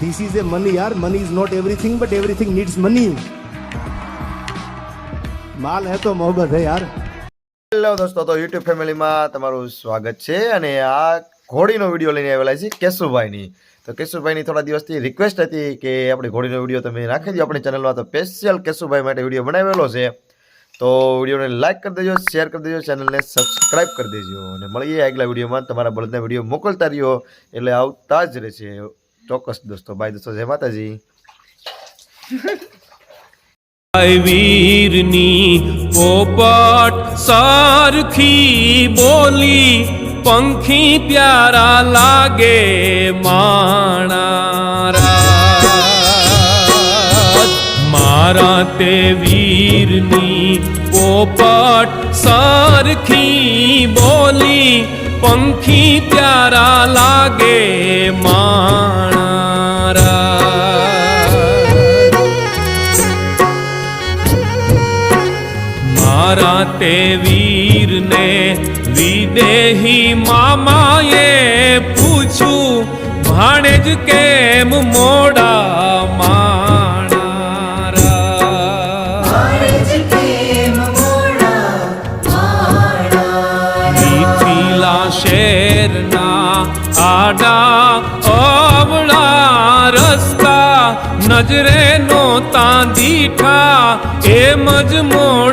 This is a money યાર money is not everything but everything needs money માલ હે તો મોહબ્બત હે યાર હેલો દોસ્તો તો યુટ્યુબ ફેમિલીમાં તમારું સ્વાગત છે અને આ ઘોડીનો વીડિયો લઈને આવેલા છે કેશુભાઈની. તો કેશુભાઈની થોડા દિવસથી રિક્વેસ્ટ હતી કે આપણે ઘોડીનો વીડિયો તમે રાખી દો. આપણી ચેનલમાં તો સ્પેશિયલ કેશુભાઈ માટે વીડિયો બનાવેલો છે. તો વિડીયોને લાઈક કરી દેજો શેર કરી દેજો ચેનલને સબસ્ક્રાઇબ કરી દેજો. અને મળીએ આગલા વિડીયોમાં. તમારા બળદના વીડિયો મોકલતા રહ્યો. એટલે આવતા જ રહેશે. ચોક્કસ દોસ્તો, બાય દોસ્તો, જય માતાજી. વીરની પોપટ સારખી બોલી, પંખી પ્યારા લાગે માણા મારા તે વીરની પોપટ સારખી બોલી, પંખી પ્યારા લાગે માણારા મારા તે વીરને વિદેહી મામાએ પૂછું ભાણેજ કેમ મોડા માણારા? મિથિલા શેરના આડા અવળા રસ્તા નજરે નોતા દીઠા એમ જ મોડા